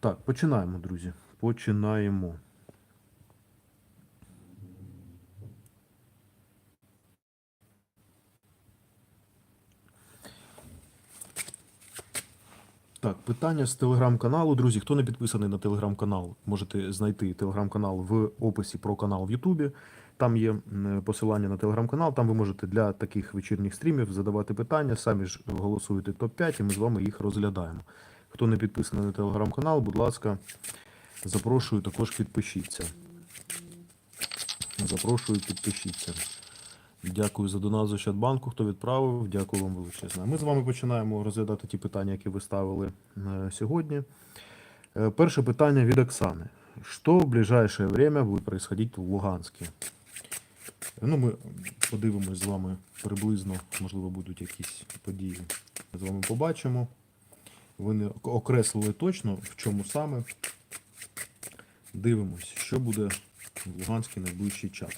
Так, починаємо, друзі. Починаємо. Так, питання з телеграм-каналу. Друзі, хто не підписаний на телеграм-канал, можете знайти телеграм-канал в описі про канал в Ютубі. Там є посилання на телеграм-канал. Там ви можете для таких вечірніх стрімів задавати питання. Самі ж голосуєте топ-5, і ми з вами їх розглядаємо. Хто не підписаний на телеграм-канал, будь ласка, запрошую, також підпишіться. Запрошую, підпишіться. Дякую за донат з Ощадбанку, хто відправив. Дякую вам величезно. Ми з вами починаємо розглядати ті питання, які ви ставили е, сьогодні. Е, Перше питання від Оксани. Що в ближайшее время буде происходить в Луганську? Ну, ми подивимось з вами приблизно, можливо, будуть якісь події. Ми з вами побачимо. Ви не окреслили точно, в чому саме. Дивимось, що буде в Луганській найближчий час.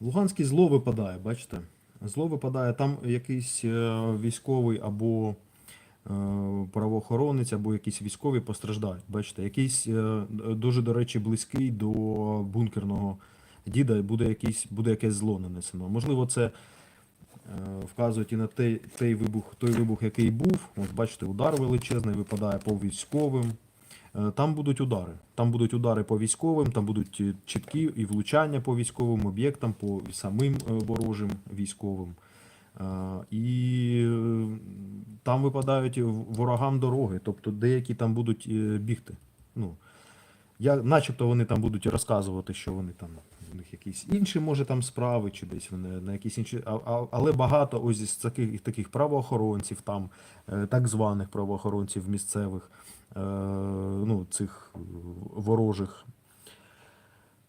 Луганський зло випадає, бачите? Зло випадає, там якийсь е, військовий або правоохоронець, або якісь військові постраждають. Бачите, якийсь е, дуже, до речі, близький до бункерного діда буде, якийсь, буде якесь зло нанесено. Можливо, це е, вказують і на той, той, вибух, той вибух, який був. От бачите, удар величезний випадає по військовим. Е, Там будуть удари. Там будуть удари по військовим, там будуть е, чіткі і влучання по військовим об'єктам, по самим е, ворожим військовим. Е, І е, там випадають ворогам дороги, тобто деякі там будуть е, бігти. Ну, я, начебто вони там будуть розказувати, що вони там у них якісь інші, може, там справи, чи десь вони на якісь інші. А, а, але багато ось із таких, таких правоохоронців, там, так званих правоохоронців місцевих, ну, цих ворожих,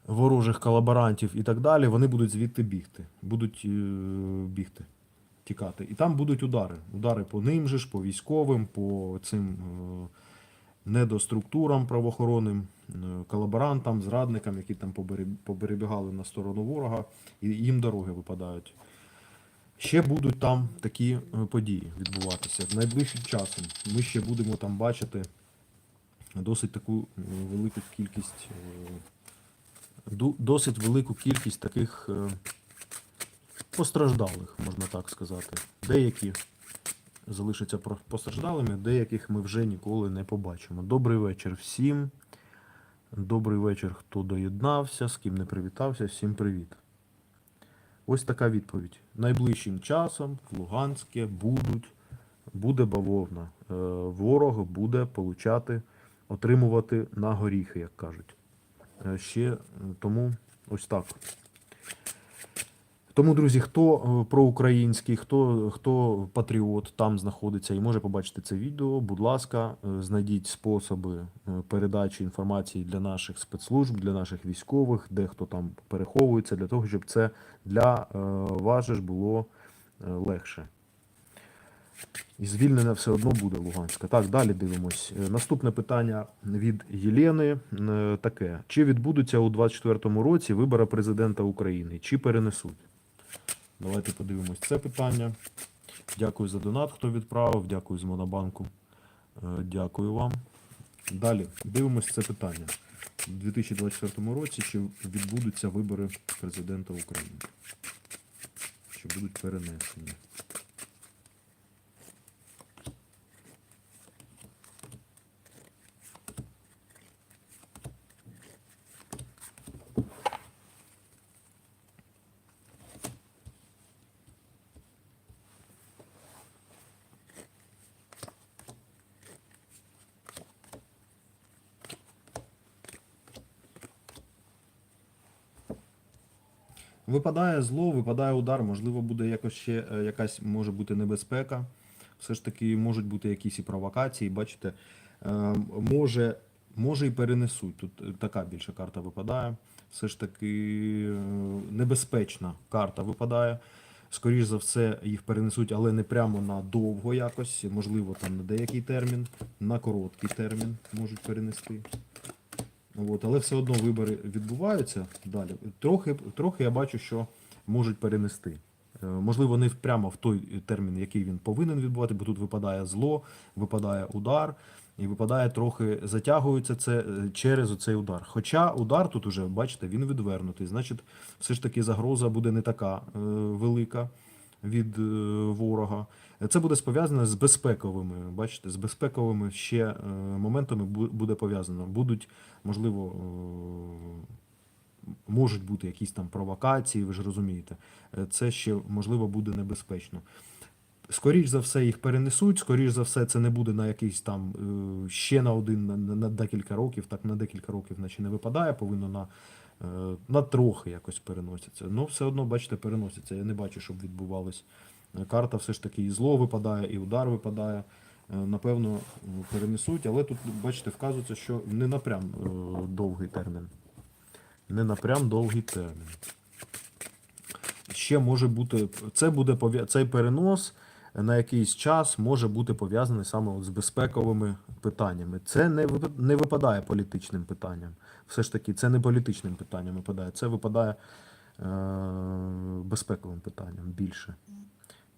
ворожих колаборантів і так далі, вони будуть звідти бігти. Будуть бігти, тікати. І там будуть удари. Удари по ним же ж, по військовим, по цим. е, недоструктурам правоохоронним, е, колаборантам, зрадникам, які там побере- поберебігали на сторону ворога, і їм дороги випадають. Ще будуть там такі е, події відбуватися. Найближчим часом ми ще будемо там бачити досить таку велику кількість, досить велику кількість таких постраждалих, можна так сказати. Деякі залишаться постраждалими, деяких ми вже ніколи не побачимо. Добрий вечір всім. Добрий вечір, хто доєднався, з ким не привітався, всім привіт. Ось така відповідь. Найближчим часом в Луганське будуть, буде бавовна. Е, Ворог буде получати, отримувати на горіхи, як кажуть. Е, Ще тому ось так. Тому, друзі, хто е, проукраїнський, хто, хто патріот там знаходиться і може побачити це відео, будь ласка, е, знайдіть способи е, передачі інформації для наших спецслужб, для наших військових, де хто там переховується, для того, щоб це для вас ж було легше. І звільнення все одно буде Луганська. Так, далі дивимось. Наступне питання від Єлени таке: чи відбудуться у 2024 році вибори президента України, чи перенесуть? Давайте подивимось це питання. Дякую за донат, хто відправив. Дякую з Монобанку. Е, Дякую вам. Далі дивимось це питання. У 2024 році чи відбудуться вибори президента України? Чи будуть перенесені? Випадає зло, випадає удар, можливо, буде якось ще е, якась може бути небезпека. Все ж таки можуть бути якісь і провокації. Бачите, е, може, може і перенесуть. Тут е, така більша карта випадає. Все ж таки небезпечна карта випадає. Скоріш за все, їх перенесуть, але не прямо на довго якось, можливо, там на деякий термін, на короткий термін можуть перенести. От, але все одно вибори відбуваються далі. Трохи, трохи я бачу, що можуть перенести. Е, Можливо, не прямо в той термін, який він повинен відбувати, бо тут випадає зло, випадає удар, і випадає трохи, затягується це е, через оцей удар. Хоча удар тут уже, бачите, він відвернутий. Значить, все ж таки загроза буде не така е, велика від е, ворога. Це буде пов'язане з безпековими, бачите, з безпековими ще е, моментами буде пов'язано. Будуть, можливо, е, можуть бути якісь там провокації, ви ж розумієте. Це ще можливо буде небезпечно. Скоріш за все, їх перенесуть, скоріш за все, це не буде на якийсь там ще на один, на, на- декілька років, так на декілька років, наче не випадає, повинно на, на трохи якось переноситься. Ну, все одно, бачите, переноситься. Я не бачу, щоб відбувалось. Е, Карта все ж таки і зло випадає, і удар випадає. Е, Напевно, перенесуть, але тут, бачите, вказується, що не напрям е, довгий термін. Не напрям довгий термін. Ще може бути, це буде цей перенос на якийсь час може бути пов'язаний саме от з безпековими питаннями. Це не не випадає політичним питанням. Все ж таки, це не політичним питанням випадає, це випадає е, безпековим питанням більше.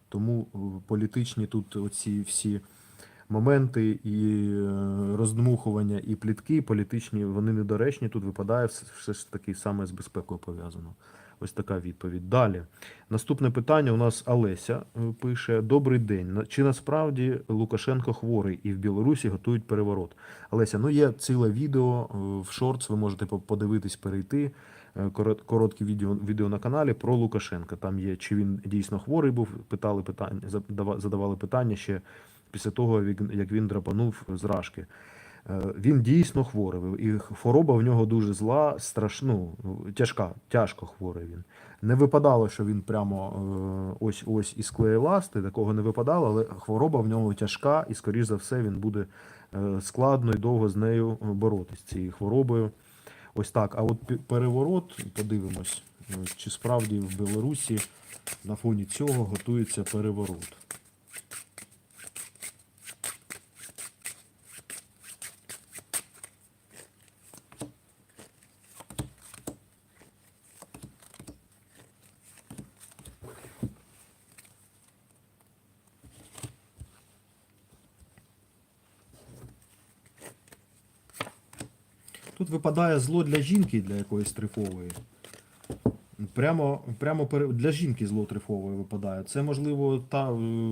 Тому е, політичні тут оці всі моменти і е, роздмухування, і плітки політичні, вони недоречні. Тут випадає все ж таки саме з безпекою пов'язано. Ось така відповідь. Далі. Наступне питання у нас Олеся е, пише: Добрий день. Чи насправді Лукашенко хворий і в Білорусі готують переворот? Олеся, ну є ціле відео е, в шортс, ви можете подивитись, перейти. е, Коротке відео, відео на каналі про Лукашенка. Там є, чи він дійсно хворий був, питали питання, задава- задавали питання ще після того, як він- драпанув з рашки. Е, Він дійсно хворий, і хвороба в нього дуже зла, страшну, тяжка, тяжко хворий він. Не випадало, що він прямо е, ось ось із клеєласти, такого не випадало, але хвороба в нього тяжка, і, скоріш за все, він буде е, складно і довго з нею боротись, цією хворобою. Ось так. А от переворот, подивимось, чи справді в Білорусі на фоні цього готується переворот. Випадає зло для жінки, для якоїсь трифової. Прямо, прямо для жінки зло трифової випадає. Це, можливо, та е,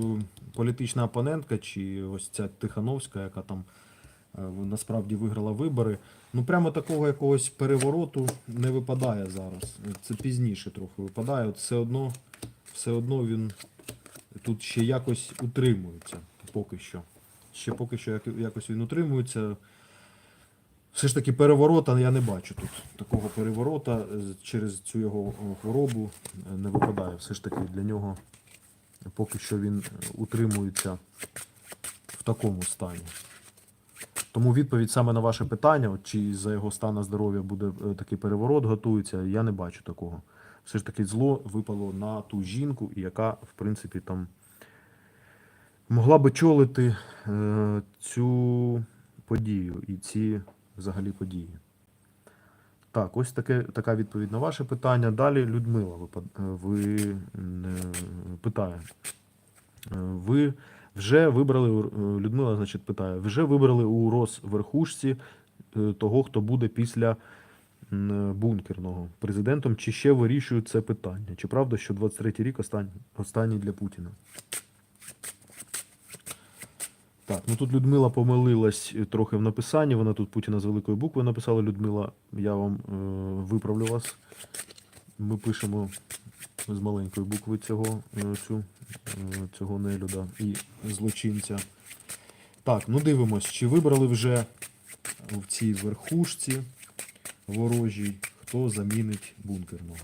політична опонентка, чи ось ця Тихановська, яка там е, насправді виграла вибори. Ну, прямо такого якогось перевороту не випадає зараз. Це пізніше трохи випадає. От все одно, все одно він тут ще якось утримується поки що. Ще поки що якось він утримується. Все ж таки переворота я не бачу тут. Такого переворота е, через цю його е, хворобу е, не випадає. Все ж таки для нього поки що він утримується в такому стані. Тому відповідь саме на ваше питання, чи за його стану здоров'я буде такий переворот, готується, я не бачу такого. Все ж таки зло випало на ту жінку, яка, в принципі, там могла би чолити цю подію і ці взагалі події. Так, ось таке, така відповідь на ваше питання. Далі Людмила ви, е, питає. Е, Ви вже вибрали, е, Людмила, значить, питає, вже вибрали у Росверхушці е, того, хто буде після бункерного президентом, чи ще вирішують це питання? Чи правда, що 23-й рік останній, останній для Путіна? Так, ну тут Людмила помилилась е, трохи в написанні. Вона тут Путіна з великої букви написала. Людмила, я вам е, виправлю вас. Ми пишемо з маленької букви цього, е, цю, е, цього нелюда і злочинця. Так, ну дивимось, чи вибрали вже в цій верхушці ворожій, хто замінить бункерного.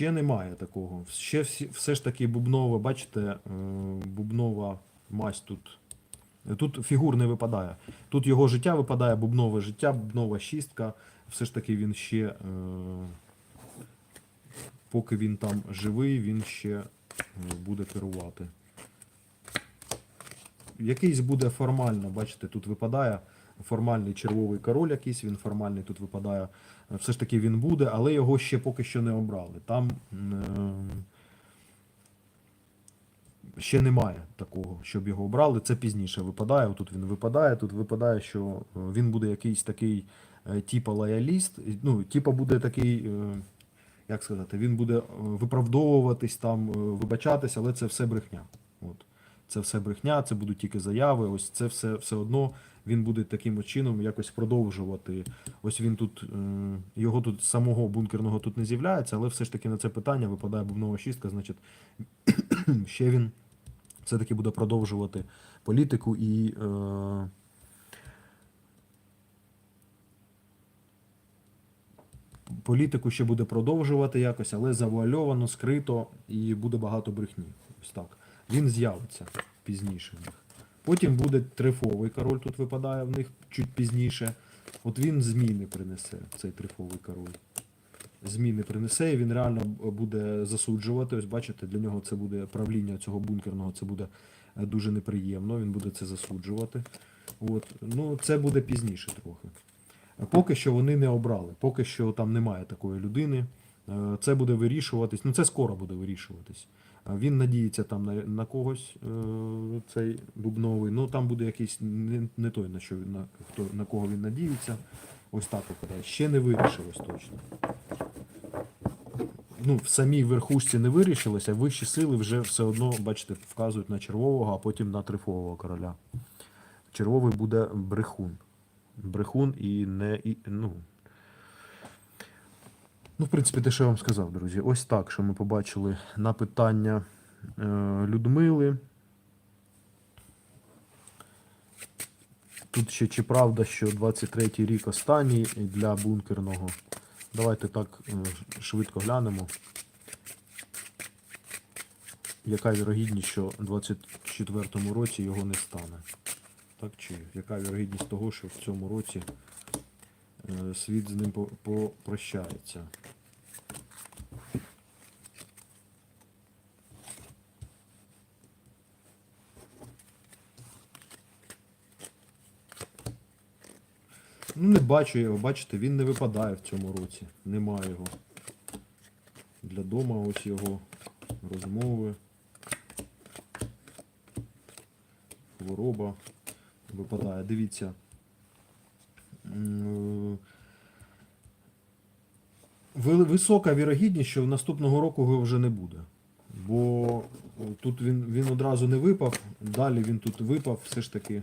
Ще немає такого. Ще всі, все ж таки бубнова, бачите, е, бубнова мазь тут Тут фігур не випадає. Тут його життя випадає, бубнове життя, бубнова шістка. Все ж таки він ще, е, поки він там живий, він ще е, буде керувати. Якийсь буде формально, бачите, тут випадає формальний червовий король якийсь, він формальний тут випадає. Все ж таки він буде, але його ще поки що не обрали. Там е, ще немає такого, щоб його обрали. Це пізніше випадає. Тут він випадає, тут випадає, що е, він буде якийсь такий е, типа лояліст. Ну, типа буде такий. е, Як сказати, він буде е, виправдовуватись там, е, вибачатись, але це все брехня. От. Це все брехня, це будуть тільки заяви. Ось це все все одно він буде таким чином якось продовжувати. Ось він тут, е, його тут самого бункерного тут не з'являється, але все ж таки на це питання випадає бубнова шістка, значить ще він все-таки буде продовжувати політику і. Е, політику ще буде продовжувати якось, але завуальовано, скрито і буде багато брехні. Ось так. Він з'явиться пізніше в них. Потім буде трифовий король, тут випадає в них чуть пізніше. От він зміни принесе, цей трифовий король. Зміни принесе, і він реально буде засуджувати. Ось бачите, для нього це буде правління цього бункерного, це буде е, дуже неприємно, він буде це засуджувати. От. Ну, це буде пізніше трохи. Поки що вони не обрали, поки що там немає такої людини. Е, Це буде вирішуватись. Ну це скоро буде вирішуватись. Він надіється там на, на когось, е, цей бубновий. Ну там буде якийсь не, не той, на що на хто на кого він надіється. Ось так виходить. Ще не вирішилось точно. Ну, в самій верхушці не вирішилося, вищі сили вже все одно, бачите, вказують на червового, а потім на трифового короля. Червовий буде брехун брехун і не. І, ну, ну, в принципі, те, що я вам сказав, друзі. Ось так, що ми побачили на питання е, Людмили. Тут ще чи правда, що 23-й рік останній для бункерного. Давайте так е, швидко глянемо. Яка вірогідність, що в 24-му році його не стане? Так чи яка вірогідність того, що в цьому році світ з ним попрощається? Ну, не бачу його, бачите, він не випадає в цьому році. Немає його. Для дома ось його розмови. Хвороба випадає. Дивіться. Ви- Висока вірогідність, що наступного року його вже не буде. Бо тут він, він одразу не випав, далі він тут випав, все ж таки.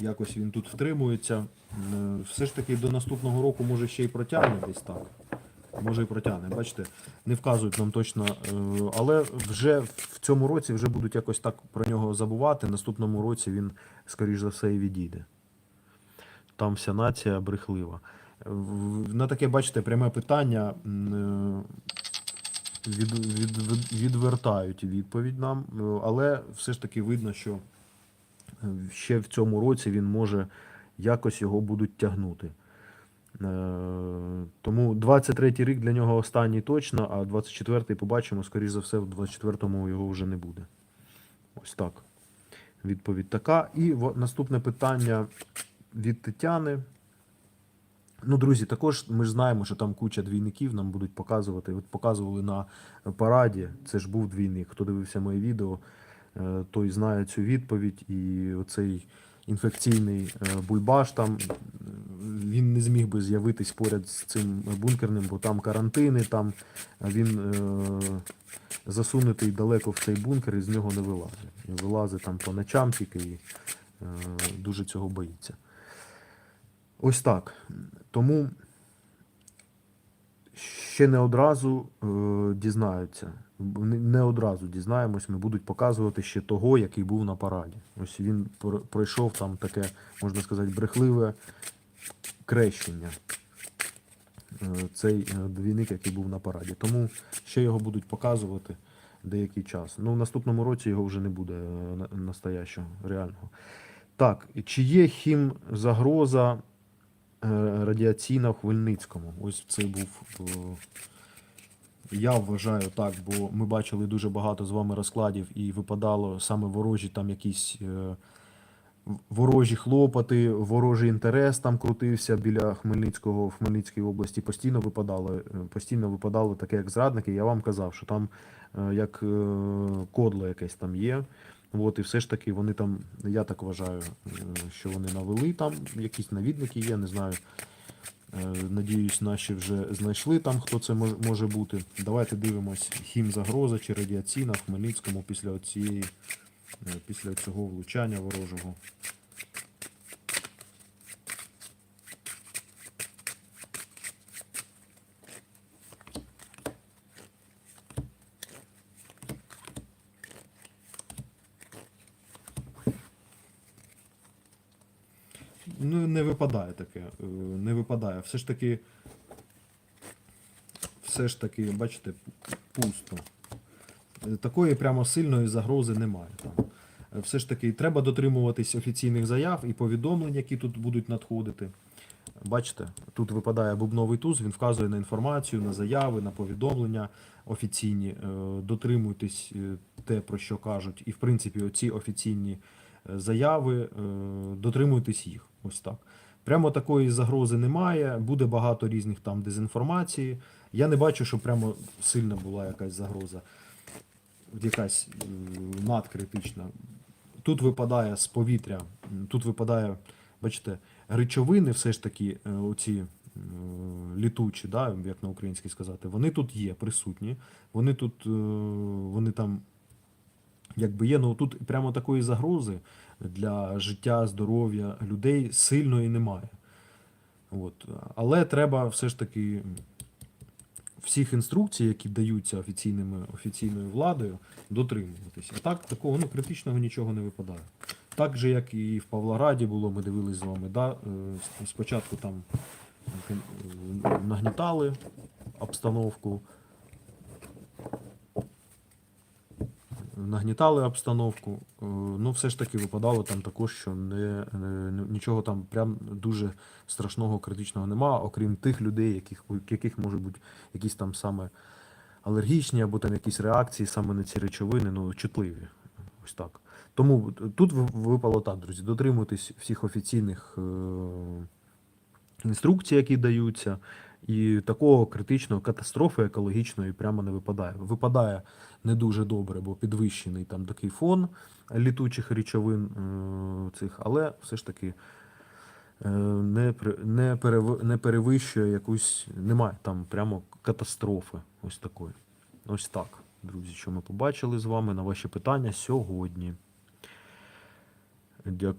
Якось він тут втримується. Все ж таки до наступного року може ще й протягне десь так. Може і протягне. Бачите, не вказують нам точно, е, але вже в цьому році вже будуть якось так про нього забувати. Наступному році він, скоріш за все, і відійде. Там вся нація брехлива. На таке, бачите, пряме питання е, від, від, від, відвертають відповідь нам, е, але все ж таки видно, що е, ще в цьому році він може якось його будуть тягнути. Тому 23-й рік для нього останній точно, а 24-й побачимо, скоріш за все, в 24-му його вже не буде. Ось так. Відповідь така. І наступне питання від Тетяни. Ну, друзі, також ми ж знаємо, що там куча двійників нам будуть показувати. От показували на параді. Це ж був двійник. Хто дивився моє відео, е, той знає цю відповідь. І оцей інфекційний е, бульбаш там е, він не зміг би з'явитись поряд з цим бункерним, бо там карантини, там він е, засунутий далеко в цей бункер і з нього не вилазить. Вилазить там по ночам тільки і е, дуже цього боїться. Ось так. Тому ще не одразу е, дізнаються. Не- одразу дізнаємось, ми будуть показувати ще того, який був на параді. Ось він пройшов там таке, можна сказати, брехливе крещення. Е, Цей е, двійник, який був на параді. Тому ще його будуть показувати. деякий час. Ну, в наступному році його вже не буде настоящого, реального. Так, чи є хім загроза радіаційна в Хмельницькому? Ось це був. е, Я вважаю так, бо ми бачили дуже багато з вами розкладів, і випадало саме ворожі там якісь е, ворожі хлопоти, ворожий інтерес там крутився біля Хмельницького в Хмельницькій області. Постійно випадало, е, постійно випадало таке, як зрадники. Я вам казав, що там е, як е, кодло якесь там є. От, і все ж таки вони там, я так вважаю, е, що вони навели там, якісь навідники є, не знаю. Е, Надіюсь, наші вже знайшли там, хто це може бути. Давайте дивимось, хімзагроза чи радіаційна в Хмельницькому після оцієї, після цього влучання ворожого. Ну, не випадає таке. е, Не випадає. Все ж таки. Все ж таки, бачите, пусто. Е, Такої прямо сильної загрози немає там. Е, Все ж таки, треба дотримуватись офіційних заяв і повідомлень, які тут будуть надходити. Бачите, тут випадає бубновий туз, він вказує на інформацію, на заяви, на повідомлення офіційні. Дотримуйтесь те, про що кажуть. І, в принципі, оці офіційні заяви, е, дотримуйтесь їх. Ось так. Прямо такої загрози немає, буде багато різних там дезінформації. Я не бачу, що прямо сильна була якась загроза, якась е, надкритична. Тут випадає з повітря, тут випадає, бачите, речовини, все ж таки, е, оці літучі, да, як на українській сказати, вони тут є, присутні. Вони тут, вони там якби є, ну тут прямо такої загрози для життя, здоров'я людей сильної немає. От. Але треба все ж таки всіх інструкцій, які даються офіційними, офіційною владою, дотримуватись. А так такого ну, критичного нічого не випадає. Так же, як і в Павлограді було, ми дивились з вами. Да? е, Спочатку там е, нагнітали обстановку, нагнітали обстановку. е, Ну, все ж таки випадало там також, що не, не, нічого там прям дуже страшного, критичного нема, окрім тих людей, яких, яких можуть бути якісь там саме алергічні або там якісь реакції саме на ці речовини, ну, чутливі. Ось так. Тому тут випало так, друзі, дотримуйтесь всіх офіційних е, інструкцій, які даються, і такого критичного катастрофи екологічної прямо не випадає. Випадає не дуже добре, бо підвищений там такий фон літучих речовин е, цих, але все ж таки е, не, не, перев- не перевищує якусь, немає там прямо катастрофи ось такої. Ось так, друзі, що ми побачили з вами на ваші питання сьогодні. Дякую.